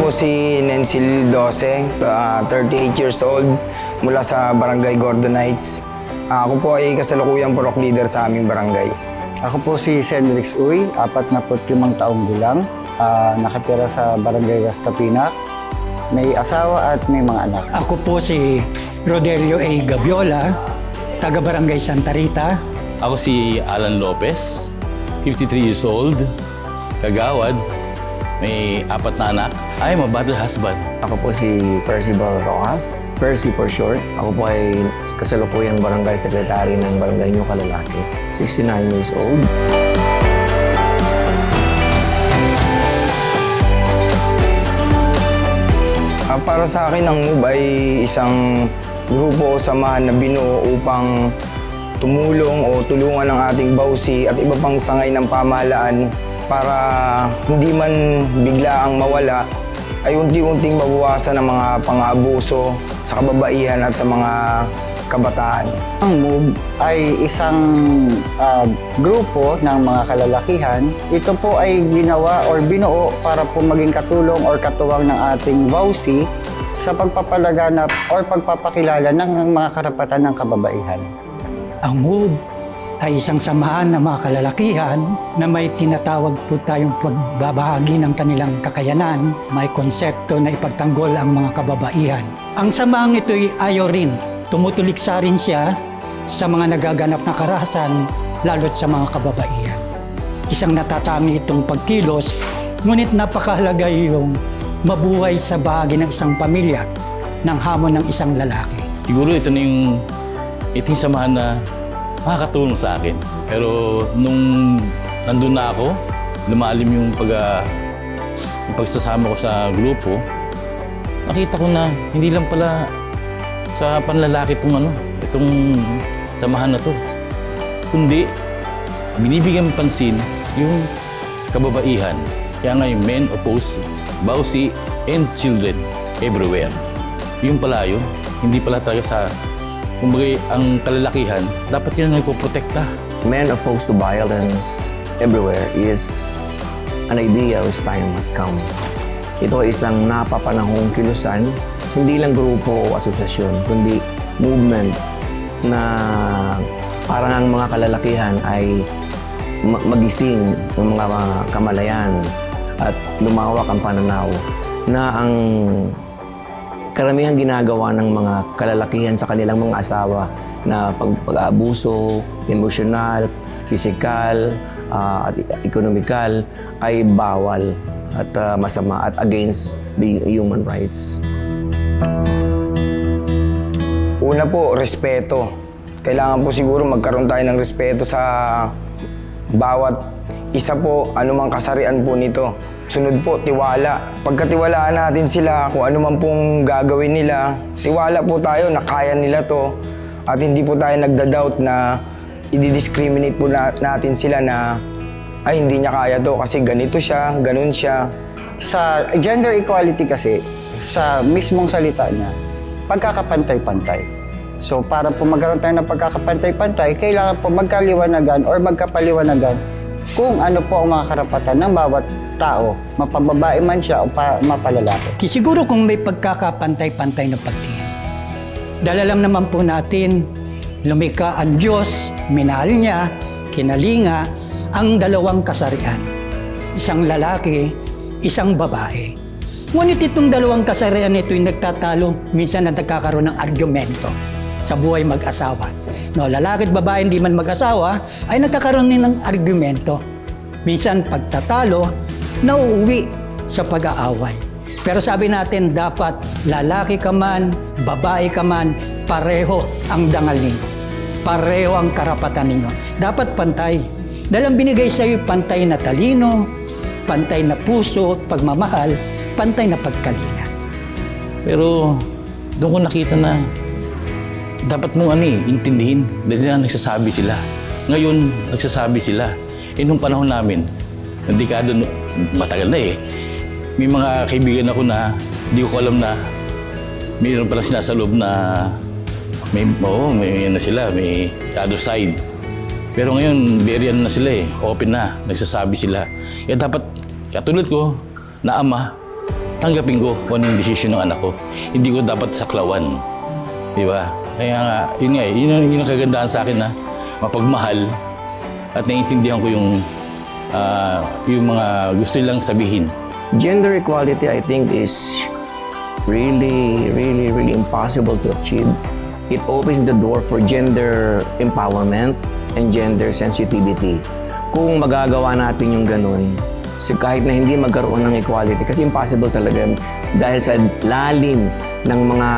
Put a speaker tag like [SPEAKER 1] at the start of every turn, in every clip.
[SPEAKER 1] po si Nensil Dose, ah, 38 years old, mula sa Barangay Gordonites. Ah, ako po ay kasalukuyang purok leader sa aming barangay.
[SPEAKER 2] Ako po si Senrix Uy, 45 taong gulang, ah, nakatira sa Barangay Gastapinak. May asawa at may mga anak.
[SPEAKER 3] Ako po si Rodelio A. Gabiola, taga Barangay Santa Rita.
[SPEAKER 4] Ako si Alan Lopez, 53 years old, kagawad, may apat na anak. I'm a battle husband.
[SPEAKER 5] Ako po si Percival Rojas, Percy for short. Ako po ay kasalukuyang barangay secretary ng barangay New Kalalaki, 69 years old.
[SPEAKER 1] Ah, para sa akin, ang MOVE ay isang grupo o samahan na binuo upang tumulong o tulungan ang ating bawsi at iba pang sangay ng pamahalaan para hindi man bigla ang mawala ay unti-unting mabawasan ang mga pang-aabuso sa kababaihan at sa mga kabataan.
[SPEAKER 2] Ang MOVE ay isang ah, grupo ng mga kalalakihan. Ito po ay ginawa or binuo para po maging katulong or katuwang ng ating WAUSI sa pagpapalaganap or pagpapakilala ng mga karapatan ng kababaihan.
[SPEAKER 3] Ang MOVE ay isang samahan ng mga kalalakihan na may tinatawag po tayong pagbabahagi ng kanilang kakayanan, may konsepto na ipagtanggol ang mga kababaihan. Ang samahang ito'y ayaw rin, tumutuliksa rin siya sa mga nagaganap na karahasan, lalo't sa mga kababaihan. Isang natatangi itong pagkilos, ngunit napakahalaga yung mabuhay sa bahagi ng isang pamilya ng hamon ng isang lalaki.
[SPEAKER 4] Siguro ito na yung, ito yung samahan na makakatulong sa akin. Pero nung nandun na ako, lumalim yung, pag, ah, yung pagsasama ko sa grupo, nakita ko na hindi lang pala sa panlalaki itong ano, itong samahan na to. Kundi, binibigyan pansin yung kababaihan. Kaya nga yung men oppose, bawsi, and children everywhere. Yung pala yun, hindi pala talaga sa, kumbaga ang kalalakihan, dapat yun ang nagpoprotekta.
[SPEAKER 5] Men opposed to violence everywhere is an idea whose time has come. Ito ay isang napapanahong kilusan, hindi lang grupo o asosasyon, kundi movement na parang ang mga kalalakihan ay ma- magising ng mga kamalayan at lumawak ang pananaw na ang karamihan ginagawa ng mga kalalakihan sa kanilang mga asawa na pag, pag-aabuso, emosyonal, pisikal, ah, at ekonomikal ay bawal at ah, masama at against the human rights.
[SPEAKER 1] Una po, respeto. Kailangan po siguro magkaroon tayo ng respeto sa bawat isa po, anumang kasarian po nito. Sunod po, tiwala. Pagkatiwalaan natin sila kung ano man pong gagawin nila, tiwala po tayo na kaya nila to. At hindi po tayo nagda-doubt na i-discriminate po na- natin sila na ay hindi niya kaya to kasi ganito siya, ganun siya.
[SPEAKER 2] Sa gender equality kasi, sa mismong salita niya, pagkakapantay-pantay. So para po magkaroon tayo ng pagkakapantay-pantay, kailangan po magkaliwanagan or magkapaliwanagan kung ano po ang mga karapatan ng bawat tao, mapababae man siya o pa, mapalalaki.
[SPEAKER 3] Ki- Siguro kung may pagkakapantay-pantay na pagtingin. Dala lang naman po natin, lumika ang Diyos, minahal niya, kinalinga, ang dalawang kasarian. Isang lalaki, isang babae. Ngunit itong dalawang kasarian ito'y nagtatalo, minsan na nagkakaroon ng argumento sa buhay mag-asawa. No, lalaki at babae hindi man mag-asawa, ay nagkakaroon din ng argumento. Minsan pagtatalo, nauuwi sa pag-aaway. Pero sabi natin, dapat lalaki ka man, babae ka man, pareho ang dangal ninyo. Pareho ang karapatan ninyo. Dapat pantay. Dahil ang binigay sa iyo, pantay na talino, pantay na puso, pagmamahal, pantay na pagkalinga.
[SPEAKER 4] Pero doon ko nakita na dapat mong ano eh, intindihin dahil nga nagsasabi sila. Ngayon, nagsasabi sila. Eh, nung panahon namin, ng dekada, matagal na eh, may mga kaibigan ako na hindi ko alam na mayroon pala sila sa loob na may, oo, may ano sila, may other side. Pero ngayon, very ano na sila eh, open na, nagsasabi sila. Kaya dapat, katulad ko, na ama, tanggapin ko kung ano yung desisyon ng anak ko. Hindi ko dapat saklawan. Di ba? Kaya nga, yun nga eh, yun, yun ang kagandahan sa akin na mapagmahal at naiintindihan ko yung, ah, yung mga gusto nilang sabihin.
[SPEAKER 5] Gender equality, I think, is really, really, really impossible to achieve. It opens the door for gender empowerment and gender sensitivity. Kung magagawa natin yung ganun, so kahit na hindi magkaroon ng equality, kasi impossible talaga dahil sa lalim ng mga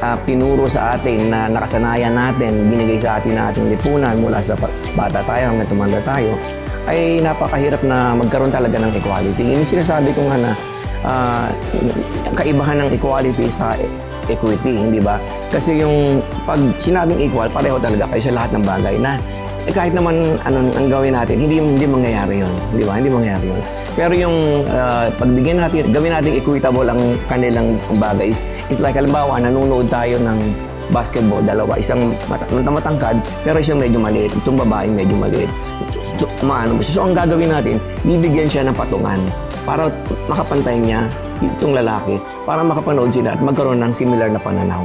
[SPEAKER 5] ah, tinuro sa atin na nakasanayan natin, binigay sa atin na ating lipunan mula sa bata tayo hanggang tumanda tayo, ay napakahirap na magkaroon talaga ng equality. Yun yung sinasabi ko nga na ah, kaibahan ng equality sa equity, hindi ba? Kasi yung pag sinabing equal, pareho talaga kayo sa lahat ng bagay na eh, kahit naman anong ang gawin natin, hindi hindi mangyayari 'yon, di ba? Hindi mangyayari 'yon. Pero yung ah, pagbigyan natin, gawin natin equitable ang kanilang bagay is, is like halimbawa nanonood tayo ng basketball, dalawa, isang mat- matangkad, pero isang medyo maliit, itong babae medyo maliit. So, maano, so ang gagawin natin, bibigyan siya ng patungan para makapantay niya itong lalaki para makapanood sila at magkaroon ng similar na pananaw.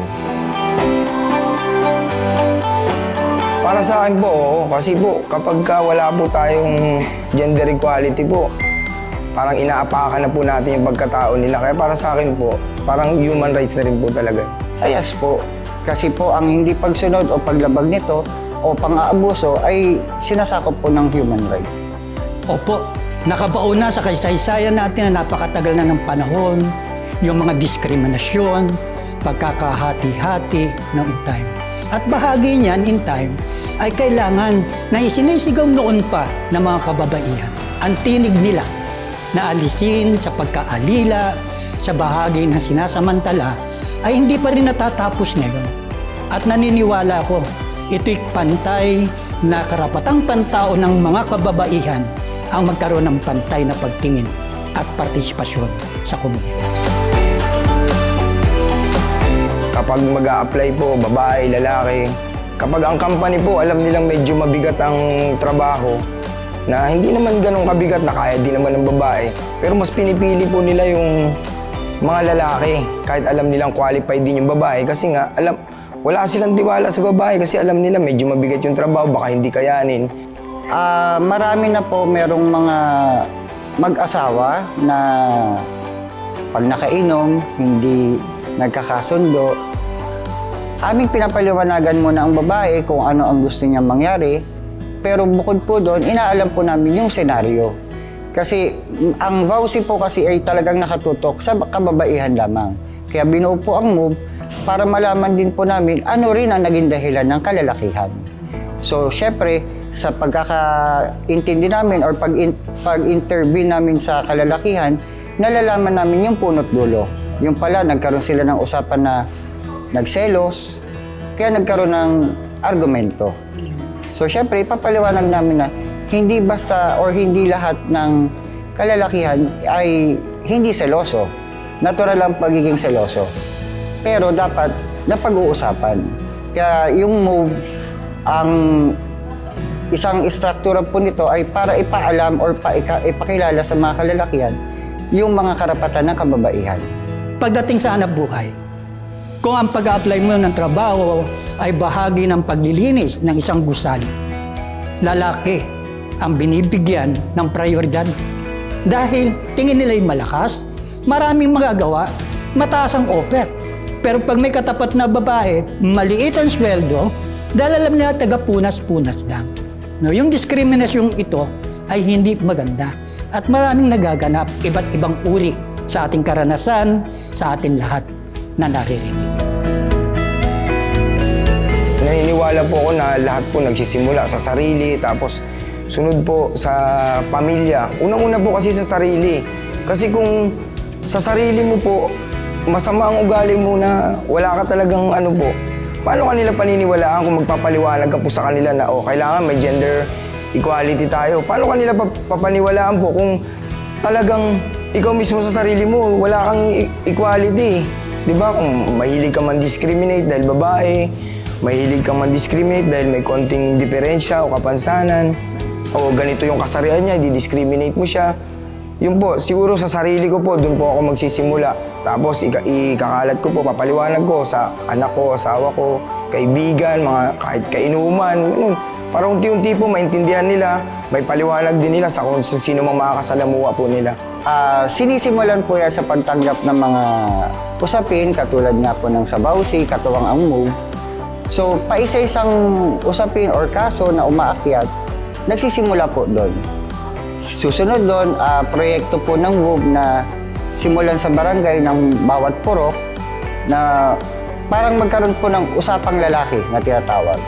[SPEAKER 1] Para sa akin po, oo. Kasi po, kapag ka wala po tayong gender equality po, parang inaapakan na po natin yung pagkatao nila. Kaya para sa akin po, parang human rights na rin po talaga.
[SPEAKER 2] Ay, yes po. Kasi po ang hindi pagsunod o paglabag nito o pang-aabuso ay sinasakop po ng human rights.
[SPEAKER 3] Opo, nakabaon na sa kaysaysayan natin na napakatagal na ng panahon, yung mga diskriminasyon, pagkakahati-hati ng in time. At bahagi niyan in time ay kailangan na isinisigaw noon pa ng mga kababaihan. Ang tinig nila na alisin sa pagkaalila, sa bahagi na sinasamantala, ay hindi pa rin natatapos ngayon. At naniniwala ko, ito'y pantay na karapatang pantao ng mga kababaihan ang magkaroon ng pantay na pagtingin at partisipasyon sa komunidad.
[SPEAKER 1] Kapag mag apply po, babae, lalaki, kapag ang company po, alam nilang medyo mabigat ang trabaho, na hindi naman ganun kabigat na kaya din naman ng babae, pero mas pinipili po nila yung mga lalaki, kahit alam nilang qualified din yung babae, kasi nga, alam, wala silang tiwala sa babae kasi alam nila medyo mabigat yung trabaho, baka hindi kayanin.
[SPEAKER 2] Ah, marami na po merong mga mag-asawa na pag nakainom, hindi nagkakasundo. Aming pinapaliwanagan muna ang babae kung ano ang gusto niya mangyari. Pero bukod po doon, inaalam po namin yung senaryo. Kasi ang vowsy po kasi ay talagang nakatutok sa kababaihan lamang. Kaya binuo po ang move para malaman din po namin ano rin ang naging dahilan ng kalalakihan. So, syempre, sa pagkakaintindi namin or pag pag-intervene namin sa kalalakihan, nalalaman namin yung punot dulo. Yung pala, nagkaroon sila ng usapan na nagselos, kaya nagkaroon ng argumento. So, syempre, ipapaliwanag namin na hindi basta or hindi lahat ng kalalakihan ay hindi seloso. Natural ang pagiging seloso. Pero dapat napag-uusapan. Kaya yung move, ang isang istruktura po nito ay para ipaalam or paika, ipakilala sa mga kalalakihan yung mga karapatan ng kababaihan.
[SPEAKER 3] Pagdating sa hanap buhay, kung ang pag-apply mo ng trabaho ay bahagi ng paglilinis ng isang gusali, lalaki ang binibigyan ng prioridad. Dahil tingin nila'y malakas, maraming magagawa, mataas ang offer. Pero pag may katapat na babae, maliit ang sweldo, dahil alam niya taga-punas-punas lang. No, yung diskriminasyong ito ay hindi maganda at maraming nagaganap iba't ibang uri sa ating karanasan, sa ating lahat na naririnig.
[SPEAKER 1] Naniniwala po ako na lahat po nagsisimula sa sarili, tapos sunod po sa pamilya. Unang-una po kasi sa sarili. Kasi kung sa sarili mo po, masama ang ugali mo na wala ka talagang ano po, paano kanila paniniwalaan kung magpapaliwanag ka po sa kanila na oh, kailangan may gender equality tayo? Paano kanila pap- papaniwalaan po kung talagang ikaw mismo sa sarili mo, wala kang e- equality? Di ba? Kung mahilig ka man discriminate dahil babae, mahilig ka man discriminate dahil may konting diferensya o kapansanan, o ganito yung kasarian niya, di-discriminate mo siya. Yun po, siguro sa sarili ko po, doon po ako magsisimula. Tapos ika- ikakalat ko po, papaliwanag ko sa anak ko, asawa ko, kaibigan, mga kahit kainuman, ganun. Para unti-unti po maintindihan nila, may paliwanag din nila sa kung sino mang makakasalamuha po nila.
[SPEAKER 2] Ah, sinisimulan po yan sa pagtanggap ng mga usapin, katulad nga po ng Sabausi, Katuwang ang Move. So, paisa-isang usapin or kaso na umaakyat, nagsisimula po doon. Susunod doon, ah, proyekto po ng WUB na simulan sa barangay ng bawat purok na parang magkaroon po ng usapang lalaki na tinatawag.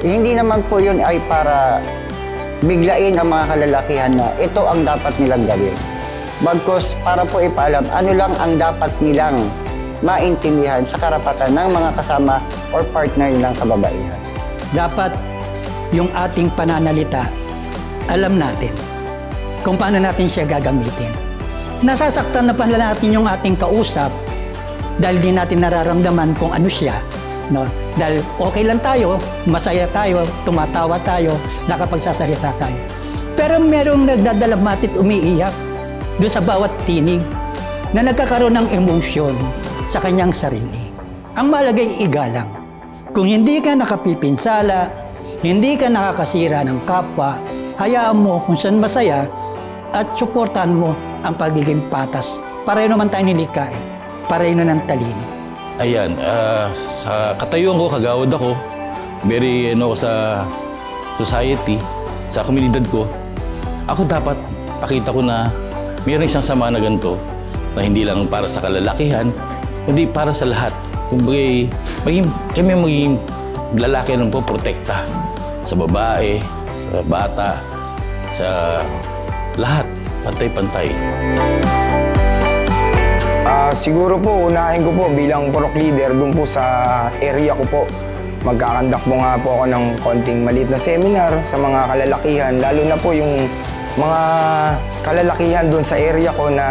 [SPEAKER 2] Eh, hindi naman po yun ay para biglain ang mga kalalakihan na ito ang dapat nilang gawin. Bagkus para po ipaalam ano lang ang dapat nilang maintindihan sa karapatan ng mga kasama or partner nilang kababaihan.
[SPEAKER 3] Dapat yung ating pananalita, alam natin kung paano natin siya gagamitin. Nasasaktan na pala natin yung ating kausap dahil di natin nararamdaman kung ano siya. No? Dahil okay lang tayo, masaya tayo, tumatawa tayo, nakapagsasalita tayo. Pero merong nagdadalamatit umiiyak doon sa bawat tinig na nagkakaroon ng emosyon sa kanyang sarili. Ang malagay igalang. Kung hindi ka nakapipinsala, hindi ka nakakasira ng kapwa, hayaan mo kung saan masaya at suportahan mo ang pagiging patas. Pareho naman tayo nilikha eh. Pareho ng talino.
[SPEAKER 4] Ayan, ah, sa katayuan ko, kagawad ako. Very, ano, sa society, sa komunidad ko. Ako dapat, pakita ko na mayroon isang sama na ganito na hindi lang para sa kalalakihan, kundi para sa lahat. Kumbaga, maging, kami maging lalaki ng po, protekta sa babae, sa bata, sa lahat, pantay-pantay.
[SPEAKER 1] Ah, siguro po, unahin ko po bilang purok leader dun po sa area ko po. Magkakandak po nga po ako ng konting maliit na seminar sa mga kalalakihan, lalo na po yung mga kalalakihan doon sa area ko na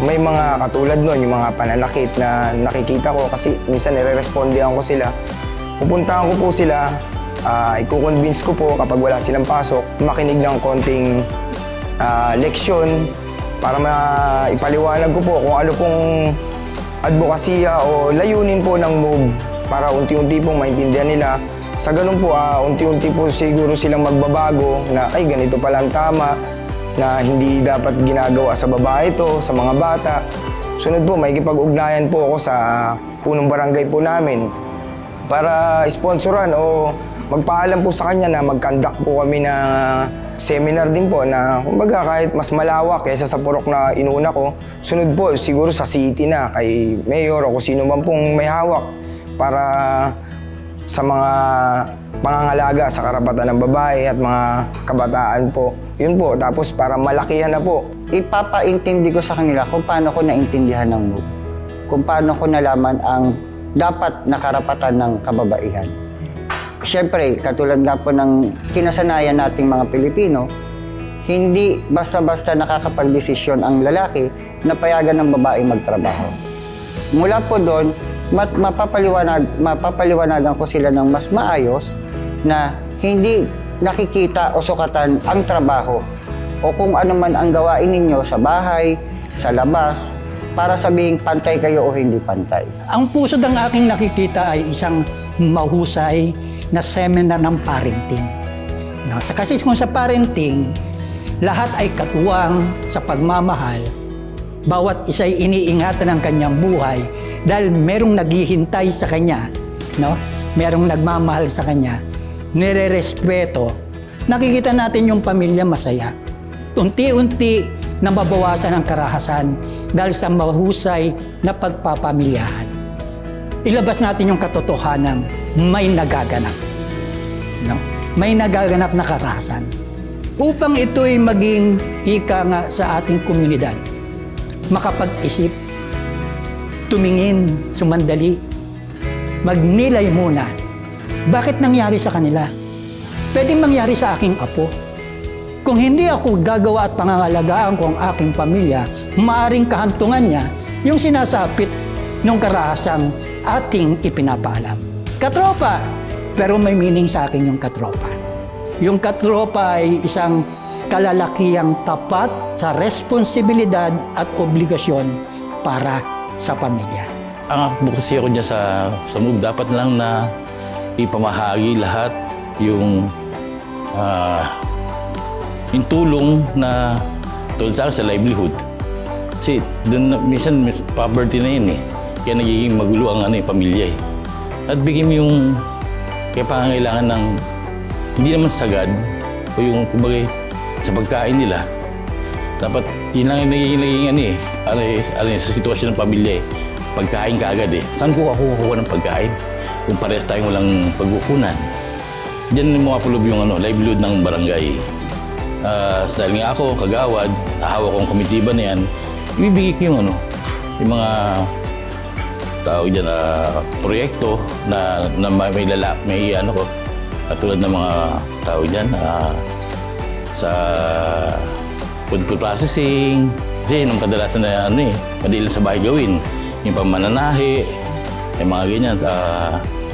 [SPEAKER 1] may mga katulad nun, yung mga pananakit na nakikita ko kasi minsan nire-respondihan ko sila. Pupuntahan ko po sila, ah, i-convince ko po kapag wala silang pasok, makinig ng konting ah, leksyon para maipaliwanag ko po kung ano pong advokasya o layunin po ng MOVE para unti-unti pong maintindihan nila. Sa ganun po, ah, unti-unti po siguro silang magbabago na ay ganito pala ang tama na hindi dapat ginagawa sa babae ito, sa mga bata. Sunod po, may ugnayan po ako sa punong barangay po namin para sponsoran o magpaalam po sa kanya na mag-conduct po kami na seminar din po na kumbaga kahit mas malawak kaysa sa purok na inuna ko, sunod po siguro sa city na kay mayor o sino man pong may hawak para sa mga pangangalaga sa karapatan ng babae at mga kabataan po. Yun po, tapos para malakihan na po.
[SPEAKER 2] Ipapaintindi ko sa kanila kung paano ko naintindihan ng MOVE. Kung paano ko nalaman ang dapat na karapatan ng kababaihan. Siyempre, katulad nga po ng kinasanayan nating mga Pilipino, hindi basta-basta nakakapagdesisyon ang lalaki na payagan ng babae magtrabaho. Mula po doon, mat- mapapaliwanag, mapapaliwanagan ko sila ng mas maayos na hindi nakikita o sukatan ang trabaho o kung ano man ang gawain ninyo sa bahay, sa labas, para sabihing pantay kayo o hindi pantay.
[SPEAKER 3] Ang puso ng aking nakikita ay isang mahusay na seminar ng parenting. No, sa kasi kung sa parenting, lahat ay katuwang sa pagmamahal. Bawat isa ay iniingatan ng kanyang buhay dahil merong naghihintay sa kanya, no? Merong nagmamahal sa kanya, nire-respeto. Nakikita natin yung pamilya masaya. Unti-unti na mabawasan ang karahasan dahil sa mahusay na pagpapamilyahan. Ilabas natin yung katotohanan may nagaganap. No? May nagaganap na karahasan. Upang ito'y maging ika nga sa ating komunidad, makapag-isip, tumingin, sumandali, magnilay muna. Bakit nangyari sa kanila? Pwedeng mangyari sa aking apo. Kung hindi ako gagawa at pangangalagaan ko ang aking pamilya, maaring kahantungan niya yung sinasapit ng karahasang ating ipinapaalam. Katropa! Pero may meaning sa akin yung katropa. Yung katropa ay isang kalalakihang tapat sa responsibilidad at obligasyon para sa pamilya.
[SPEAKER 4] Ang advocacy ako dyan sa, sa MOVE, dapat lang na ipamahagi lahat yung ah, yung tulong na tulad sa akin sa livelihood. Kasi doon na, minsan poverty na yun eh. Kaya nagiging magulo ang ano, yung pamilya eh. At bigyan mo yung kaya pangangailangan ng hindi naman sagad o yung kumbaga sa pagkain nila. Dapat yun lang yung nagiging, nagiging ano eh. Ano, eh, ano eh, sa sitwasyon ng pamilya eh. Pagkain ka agad eh. Saan ko ako kukuha ng pagkain? Kung parehas tayong walang pagkukunan. Diyan pulob yung ano, livelihood ng barangay. Sa dahil nga ako, kagawad, hawak kong komitiba na yan, ibibigay ko yung ano, yung mga tawag dyan, ah, proyekto na, na may, may lala, may ano ko, katulad ng mga tawag dyan, ah, sa food processing. Kasi nung kadalasan na ano eh, madali sa bahay gawin. Yung pamananahi, yung mga ganyan, sa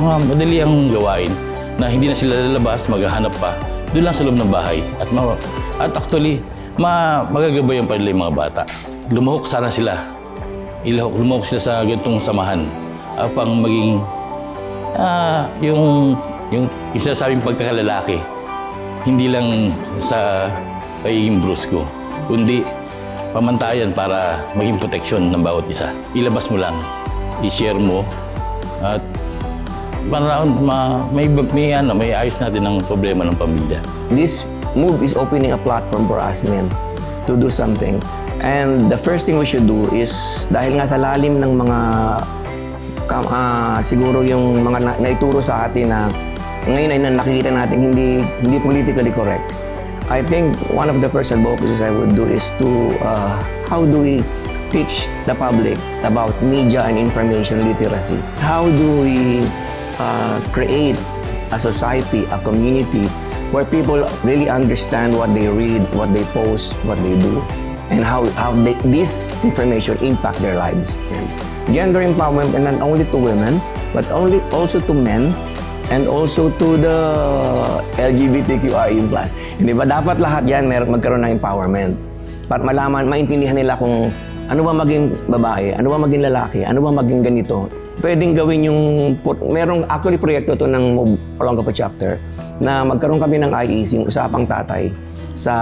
[SPEAKER 4] mga madali ang gawain na hindi na sila lalabas, maghahanap pa. Doon lang sa loob ng bahay. At, ma- at actually, ma magagabayan pa nila yung mga bata. Lumahok sana sila. Ilahok, lumahok sila sa ganitong samahan. Upang maging ah, yung, yung isa sabing pagkakalalaki hindi lang sa pagiging brusko, kundi pamantayan para maging proteksyon ng bawat isa. Ilabas mo lang, i-share mo, at para ma, may, may, ano, may ayos natin ang problema ng pamilya.
[SPEAKER 5] This move is opening a platform for us men to do something. And the first thing we should do is, dahil nga sa lalim ng mga, ah, siguro yung mga na- naituro sa atin na ngayon ay na- nakikita natin hindi, hindi politically correct. I think one of the first advocacies I would do is to, uh, how do we teach the public about media and information literacy? How do we uh, create a society, a community where people really understand what they read, what they post, what they do, and how, how they, this information impact their lives. And gender empowerment, and not only to women, but only also to men, and also to the LGBTQIA+. Hindi ba? Dapat lahat yan meron magkaroon ng empowerment. Para malaman, maintindihan nila kung ano ba maging babae, ano ba maging lalaki, ano ba maging ganito. Pwedeng gawin yung, merong actually proyekto to ng Olongapo chapter na magkaroon kami ng IEC, yung usapang tatay, sa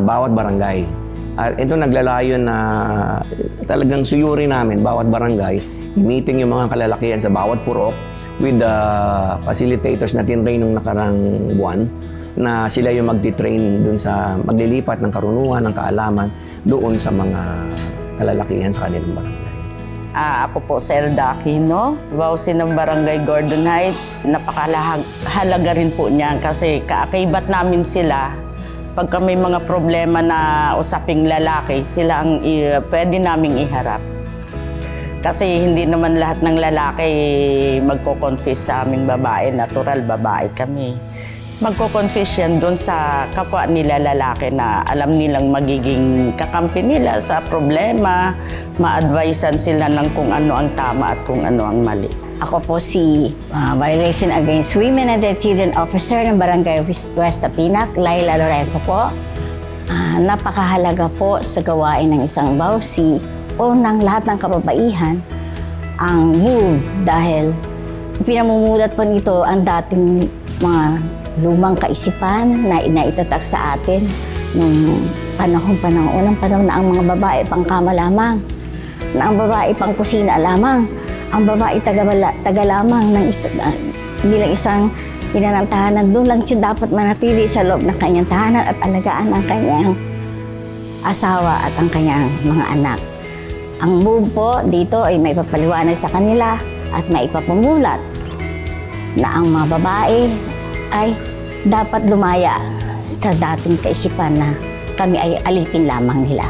[SPEAKER 5] bawat barangay. At ito naglalayon na talagang suyuri namin, bawat barangay, i-meeting yung mga kalalakihan sa bawat purok with the facilitators na tinrain nung nakarang buwan na sila yung magti-train dun sa maglilipat ng karunungan, ng kaalaman doon sa mga kalalakihan sa kanilang barangay.
[SPEAKER 6] Ah, ako po, Selda Aquino, Bausi ng Barangay Gordon Heights. Napakahalaga rin po niya kasi kaakibat namin sila. Pagka may mga problema na usaping lalaki, sila ang i- pwede naming iharap. Kasi hindi naman lahat ng lalaki magko-confess sa aming babae. Natural, babae kami. Magko-confess yan doon sa kapwa nila lalaki na alam nilang magiging kakampi nila sa problema, ma-advisean sila ng kung ano ang tama at kung ano ang mali.
[SPEAKER 7] Ako po si uh, Violation Against Women and Their Children Officer ng Barangay West Apinac, Laila Lorenzo po. Ah, napakahalaga po sa gawain ng isang bawsi o ng lahat ng kababaihan ang move dahil pinamumulat po nito ang dating mga lumang kaisipan na inaitatak sa atin nung panahon pa ng unang panahon na ang mga babae pangkama lamang na ang babae pang kusina lamang ang babae taga, taga lamang ng isa, ah, bilang isang ina ng tahanan doon lang siya dapat manatili sa loob ng kanyang tahanan at alagaan ang kanyang asawa at ang kanyang mga anak. Ang move po dito ay may papaliwanag sa kanila at may ipapamulat na ang mga babae ay dapat lumaya sa dating kaisipan na kami ay alipin lamang nila.